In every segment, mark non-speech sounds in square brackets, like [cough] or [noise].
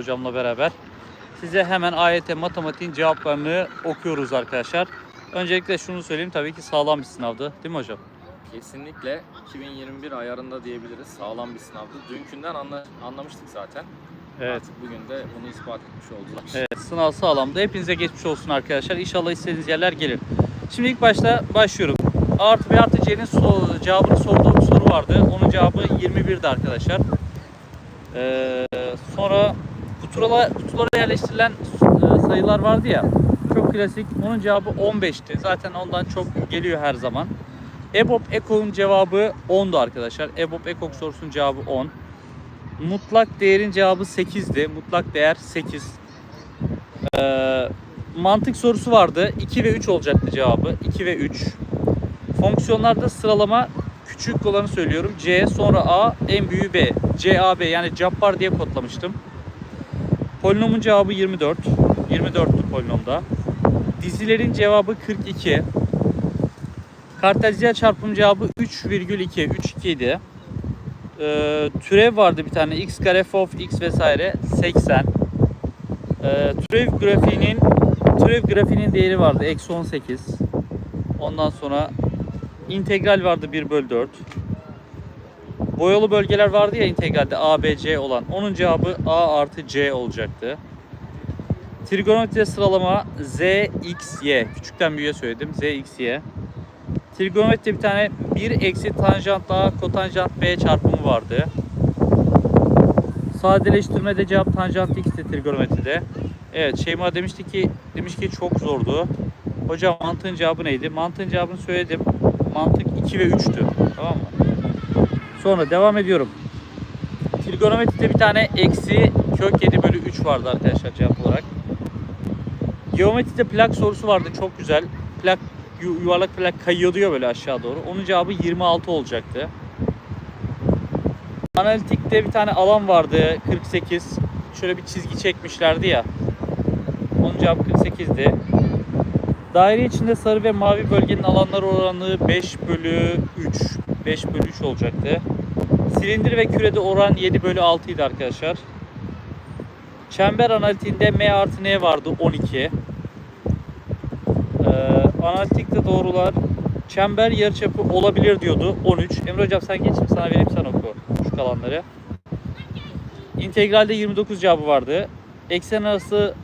hocamla beraber. Size hemen AYT matematiğin cevaplarını okuyoruz arkadaşlar. Öncelikle şunu söyleyeyim tabii ki sağlam bir sınavdı değil mi hocam? Kesinlikle 2021 ayarında diyebiliriz. Sağlam bir sınavdı. Dünkünden anla, anlamıştık zaten. Evet. Artık bugün de bunu ispat etmiş oldular. Evet sınav sağlamdı. Hepinize geçmiş olsun arkadaşlar. İnşallah istediğiniz yerler gelir. Şimdi ilk başta başlıyorum. A artı B artı C'nin so- cevabını sorduğum bir soru vardı. Onun cevabı 21'di arkadaşlar. Ee, sonra kutulara, kutulara yerleştirilen e, sayılar vardı ya. Çok klasik. Onun cevabı 15'ti. Zaten ondan çok geliyor her zaman. EBOB EKO'nun cevabı 10'du arkadaşlar. EBOB EKO sorusunun cevabı 10. Mutlak değerin cevabı 8'di. Mutlak değer 8. Ee, mantık sorusu vardı. 2 ve 3 olacaktı cevabı. 2 ve 3. Fonksiyonlarda sıralama küçük olanı söylüyorum. C, sonra A, en büyüğü B. C, A, B yani Cappar diye kodlamıştım. Polinomun cevabı 24. 24'tü polinomda. Dizilerin cevabı 42. Kartezyen çarpım cevabı 3,2. 3,2 idi. Ee, türev vardı bir tane. X kare of x vesaire 80. Ee, türev grafiğinin türev grafiğinin değeri vardı. Eksi 18. Ondan sonra integral vardı 1 bölü 4. Boyalı bölgeler vardı ya integralde A, B, C olan. Onun cevabı A artı C olacaktı. Trigonometride sıralama Z, X, Y. Küçükten büyüğe söyledim. Z, X, Y. Trigonometride bir tane 1 eksi tanjant A, kotanjant B çarpımı vardı. Sadeleştirmede cevap tanjant X'ti trigonometride. Evet Şeyma demişti ki demiş ki çok zordu. Hocam mantığın cevabı neydi? Mantığın cevabını söyledim. Mantık 2 ve 3'tü. Tamam mı? Sonra devam ediyorum. Trigonometride bir tane eksi kök 7 bölü 3 vardı arkadaşlar cevap olarak. Geometride plak sorusu vardı çok güzel. Plak yu- yuvarlak plak kayıyordu ya böyle aşağı doğru. Onun cevabı 26 olacaktı. Analitikte bir tane alan vardı 48. Şöyle bir çizgi çekmişlerdi ya. Onun cevabı 48'di. Daire içinde sarı ve mavi bölgenin alanları oranı 5 bölü 3. 5 bölü 3 olacaktı. Silindir ve kürede oran 7 bölü 6 idi arkadaşlar. Çember analitiğinde M artı N vardı 12. Ee, analitikte doğrular çember yarıçapı olabilir diyordu 13. Emre hocam sen geç sana vereyim sen oku şu kalanları. İntegralde 29 cevabı vardı. Eksen arası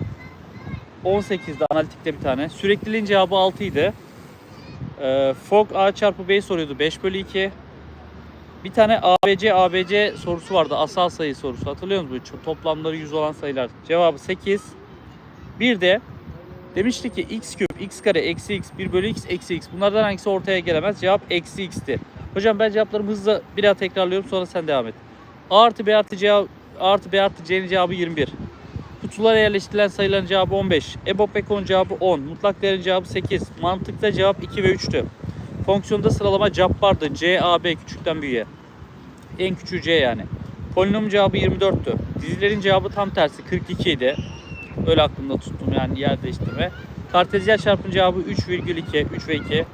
18'de analitikte bir tane. Sürekliliğin cevabı 6 idi. Ee, Fog A çarpı B soruyordu 5 bölü 2. Bir tane ABC ABC sorusu vardı. Asal sayı sorusu. Hatırlıyor musunuz? Toplamları 100 olan sayılar. Cevabı 8. Bir de demişti ki x küp, x kare, eksi x, 1 bölü x, eksi x. Bunlardan hangisi ortaya gelemez? Cevap eksi x'ti. Hocam ben cevaplarımı hızla bir daha tekrarlıyorum sonra sen devam et. A artı B artı C artı B artı C'nin cevabı 21. Kutulara yerleştirilen sayıların cevabı 15. EBOB Eko'nun cevabı 10. Mutlak değerin cevabı 8. Mantıkta cevap 2 ve 3'tü. Fonksiyonda sıralama Cabbar'dı. C, A, B küçükten büyüğe. En küçüğü C yani. Polinom cevabı 24'tü. Dizilerin cevabı tam tersi 42 idi. Öyle aklımda tuttum yani yer değiştirme. Kartezyen çarpım cevabı 3,2, 3 ve 2.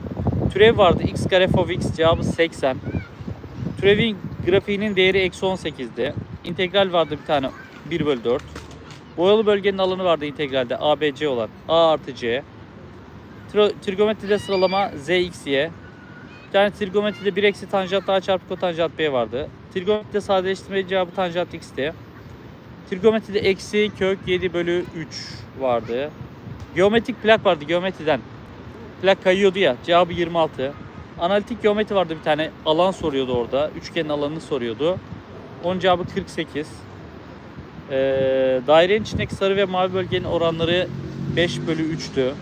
Türev vardı. X kare of x cevabı 80. Türevin grafiğinin değeri eksi 18'di. İntegral vardı bir tane 1 bölü 4. Boyalı bölgenin alanı vardı integralde ABC olan A artı C. Tri- Trigonometride sıralama Z, X, Y. Bir tane trigonometride 1 eksi tanjant A çarpı kotanjant B vardı. Trigonometride sadeleştirme cevabı tanjant X'ti. Trigonometride eksi kök 7 bölü 3 vardı. Geometrik plak vardı geometriden. Plak kayıyordu ya. Cevabı 26. Analitik geometri vardı bir tane. Alan soruyordu orada. Üçgenin alanını soruyordu. Onun cevabı 48. Ee, dairenin içindeki sarı ve mavi bölgenin oranları 5 bölü 3'tü.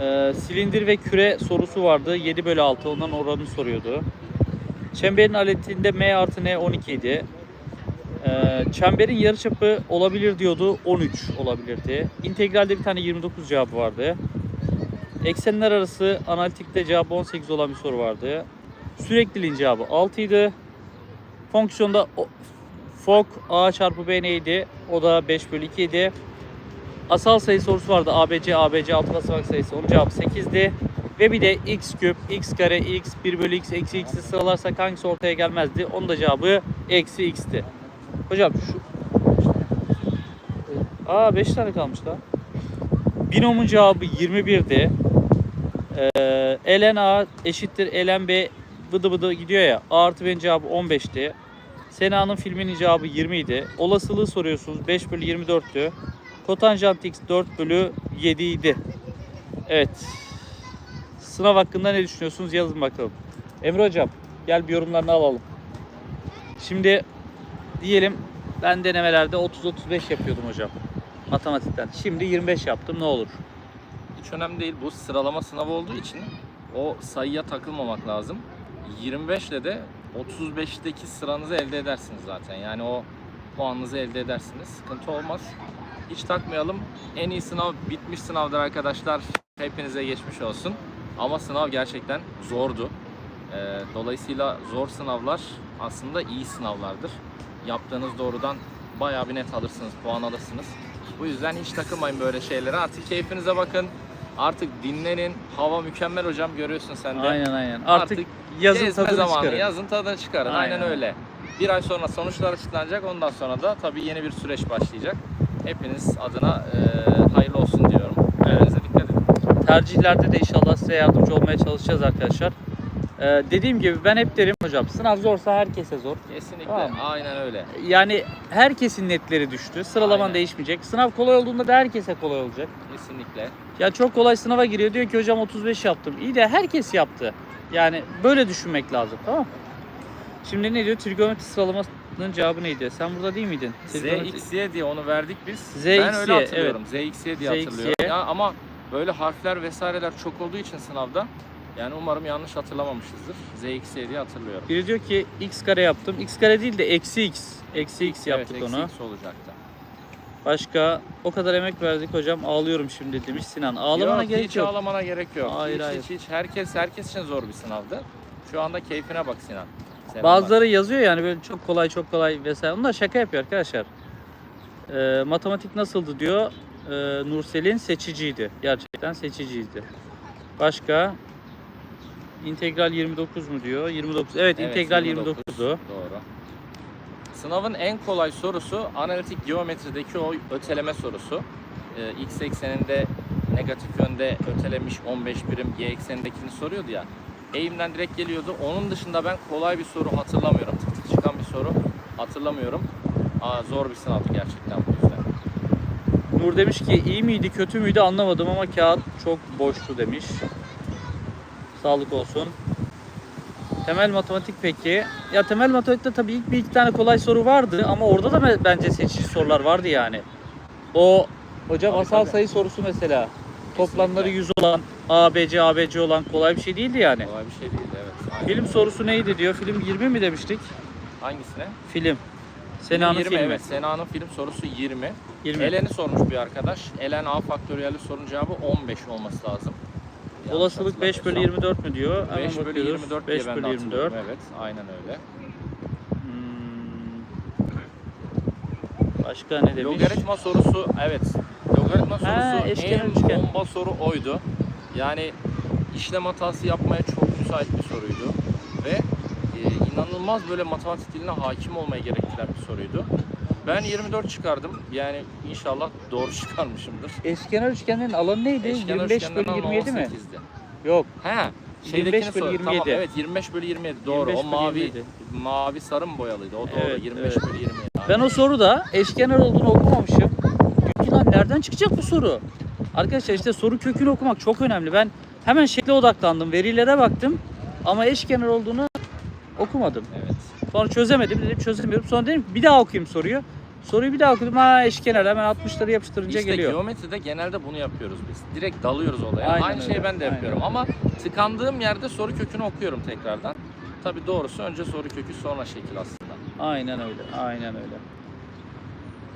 Ee, silindir ve küre sorusu vardı. 7 bölü 6. Onların oranını soruyordu. Çemberin aletinde M artı N 12 idi. Ee, çemberin yarıçapı olabilir diyordu. 13 olabilirdi. İntegralde bir tane 29 cevabı vardı. Eksenler arası analitikte cevabı 18 olan bir soru vardı. Sürekliliğin cevabı 6 idi. Fonksiyonda fok a çarpı b neydi? O da 5 bölü 2 idi. Asal sayı sorusu vardı. ABC, ABC altı basamak sayısı. Onun cevabı 8'di. Ve bir de x küp, x kare, x, 1 bölü x, eksi x'i sıralarsak hangisi ortaya gelmezdi? Onun da cevabı eksi x'ti. Hocam şu Aa 5 tane kalmış daha. Binomun cevabı 21'di. Ee, ln A eşittir ln B bıdı bıdı gidiyor ya. A artı B'nin cevabı 15'ti. Sena'nın filminin cevabı 20 idi. Olasılığı soruyorsunuz. 5 bölü 24'tü. Kotanjant x 4 bölü 7 idi. Evet. Sınav hakkında ne düşünüyorsunuz? Yazın bakalım. Emre Hocam gel bir yorumlarını alalım. Şimdi diyelim ben denemelerde 30-35 yapıyordum hocam. Matematikten. Şimdi 25 yaptım ne olur? Hiç önemli değil. Bu sıralama sınavı olduğu için o sayıya takılmamak lazım. 25 ile de 35'teki sıranızı elde edersiniz zaten. Yani o puanınızı elde edersiniz. Sıkıntı olmaz. Hiç takmayalım. En iyi sınav bitmiş sınavdır arkadaşlar. Hepinize geçmiş olsun. Ama sınav gerçekten zordu. Ee, dolayısıyla zor sınavlar aslında iyi sınavlardır. Yaptığınız doğrudan bayağı bir net alırsınız, puan alırsınız. Bu yüzden hiç takılmayın böyle şeylere. Artık keyfinize bakın. Artık dinlenin. Hava mükemmel hocam görüyorsun sen de. Aynen aynen. Artık, Artık yazın tadını zamanı, çıkarın. yazın tadını çıkarın. Aynen, Aynen. öyle. Bir ay sonra sonuçlar açıklanacak. Ondan sonra da tabii yeni bir süreç başlayacak. Hepiniz adına e, hayırlı olsun diyorum. Kendinize dikkat edin. Tercihlerde de inşallah size yardımcı olmaya çalışacağız arkadaşlar. Ee, dediğim gibi ben hep derim hocam sınav zorsa herkese zor. Kesinlikle. Tamam. Aynen öyle. Yani herkesin netleri düştü. Sıralaman Aynen. değişmeyecek. Sınav kolay olduğunda da herkese kolay olacak. Kesinlikle. Ya çok kolay sınava giriyor diyor ki hocam 35 yaptım. İyi de herkes yaptı. Yani böyle düşünmek lazım tamam mı? Şimdi ne diyor? Trigonometri sıralamasının cevabı neydi? Sen burada değil miydin? Trigonometri- ZXY diye onu verdik biz. ZXY, ben öyle hatırlıyorum. ZXY diye ZXY. hatırlıyorum. Ya ama böyle harfler vesaireler çok olduğu için sınavda yani umarım yanlış hatırlamamışızdır. ZXY diye hatırlıyorum. Biri diyor ki x kare yaptım. x kare değil de eksi x. Eksi x yaptık evet, onu. eksi X olacaktı. Başka o kadar emek verdik hocam ağlıyorum şimdi demiş Sinan. Ağlamana yok, gerek hiç yok. ağlamana gerek yok. Hayır, hiç, hayır. hiç hiç herkes herkes için zor bir sınavdı. Şu anda keyfine bak Sinan. Selam Bazıları yazıyor yani böyle çok kolay çok kolay vesaire. Onlar şaka yapıyor arkadaşlar. Ee, matematik nasıldı diyor. Ee, Nursel'in seçiciydi. Gerçekten seçiciydi. Başka integral 29 mu diyor? 29. Evet, Evet, integral 29. 29'du. Doğru. Sınavın en kolay sorusu analitik geometrideki o öteleme sorusu. Ee, x ekseninde negatif yönde ötelemiş 15 birim y eksenindekini soruyordu ya. Eğimden direkt geliyordu. Onun dışında ben kolay bir soru hatırlamıyorum. Tık tık çıkan bir soru hatırlamıyorum. Aa, zor bir sınavdı gerçekten bu yüzden. Nur demiş ki iyi miydi kötü müydü anlamadım ama kağıt çok boştu demiş. Sağlık olsun. Temel matematik peki? Ya temel matematikte tabii ilk bir iki tane kolay soru vardı ama orada da bence seçici sorular vardı yani. O hocam Tabii, asal tabii. sayı sorusu mesela. Toplamları 100 olan, ABC, ABC olan kolay bir şey değildi yani. Kolay bir şey değildi evet. Aynen. Film sorusu neydi diyor. Film 20 mi demiştik? Hangisine? Film. Sena'nın 20 filmi. evet. Sena'nın film sorusu 20. 20. Elen'i sormuş bir arkadaş. Elen A faktöriyeli sorunun cevabı 15 olması lazım. Olasılık 5 bölü hatırlamıyorsam. 24 mü diyor? Hemen 5 bölü bakıyoruz. 24 5 diye ben de bölü 24. hatırlıyorum. Evet, aynen öyle. Hmm. Başka ne demiş? Logaritma sorusu, evet. Logaritma Ha, sorusu eşkenar en üçgen. bomba soru oydu. Yani işlem hatası yapmaya çok müsait bir soruydu. Ve e, inanılmaz böyle matematik diline hakim olmayı gerektiren bir soruydu. Ben 24 çıkardım. Yani inşallah doğru [laughs] çıkarmışımdır. Eşkenar üçgenlerin alanı neydi? Eşkenar 25 üçgenden bölü alan 27 mi? 18'di. Yok. He. 25 Şeydekini bölü sor. 27. Tamam, evet 25 bölü 27 doğru. 25 o bölü mavi 27. mavi sarı mı boyalıydı? O doğru. Evet, 25 evet. bölü 27. Ben o soruda eşkenar olduğunu okumamışım. Lan nereden çıkacak bu soru? Arkadaşlar işte soru kökünü okumak çok önemli. Ben hemen şekle odaklandım. Verilere baktım. Ama eşkenar olduğunu okumadım. Evet. Sonra çözemedim. Dedim çözemiyorum. Sonra dedim bir daha okuyayım soruyu. Soruyu bir daha okudum. Ha eşkenar. Hemen 60'ları yapıştırınca İşte geliyor. geometride genelde bunu yapıyoruz biz. Direkt dalıyoruz olaya. Aynen Aynı şeyi öyle, ben de aynen. yapıyorum ama tıkandığım yerde soru kökünü okuyorum tekrardan. Tabii doğrusu önce soru kökü sonra şekil aslında. Aynen öyle. Aynen öyle.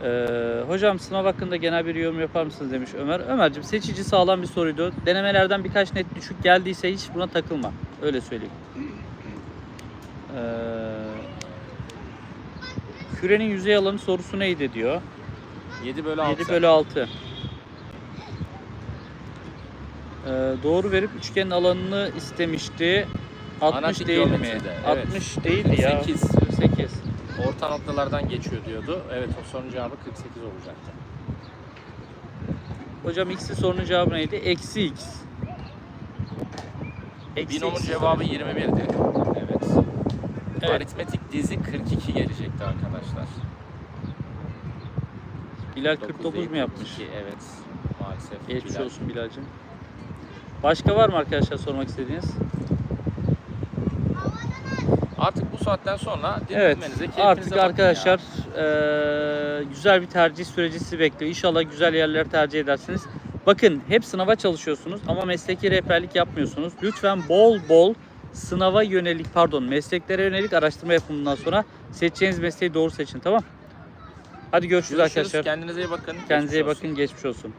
Ee, hocam sınav hakkında genel bir yorum yapar mısınız demiş Ömer. Ömer'cim seçici sağlam bir soruydu. Denemelerden birkaç net düşük geldiyse hiç buna takılma. Öyle söyleyeyim. Ee, kürenin yüzey alanı sorusu neydi diyor. 7 bölü 6. 7 bölü 6. Ee, doğru verip üçgenin alanını istemişti. 60 Analitik değil mi? geometride, evet. 60 değildi ya. 48. 48. Orta noktalardan geçiyor diyordu. Evet o sorunun cevabı 48 olacaktı. Hocam X'in sorunun cevabı neydi? Eksi X. Eksi Binomun X cevabı sonucu. 21'di. Evet. Evet. Aritmetik dizi 42 gelecekti arkadaşlar. Bilal 9 49 değil, mu yapmış? 42, Evet. Maalesef. Geçmiş Bilal. olsun Bilal'cim. Başka var mı arkadaşlar sormak istediğiniz? Artık bu saatten sonra Evet. dinlenmenize, keyfinize Artık arkadaşlar eee, güzel bir tercih süreci sizi bekliyor. İnşallah güzel yerleri tercih edersiniz. Bakın hep sınava çalışıyorsunuz ama mesleki rehberlik yapmıyorsunuz. Lütfen bol bol sınava yönelik pardon mesleklere yönelik araştırma yapın bundan sonra. Seçeceğiniz mesleği doğru seçin tamam. Hadi görüşürüz Görüşürüz. arkadaşlar. Kendinize iyi bakın. Kendinize iyi bakın. Geçmiş olsun.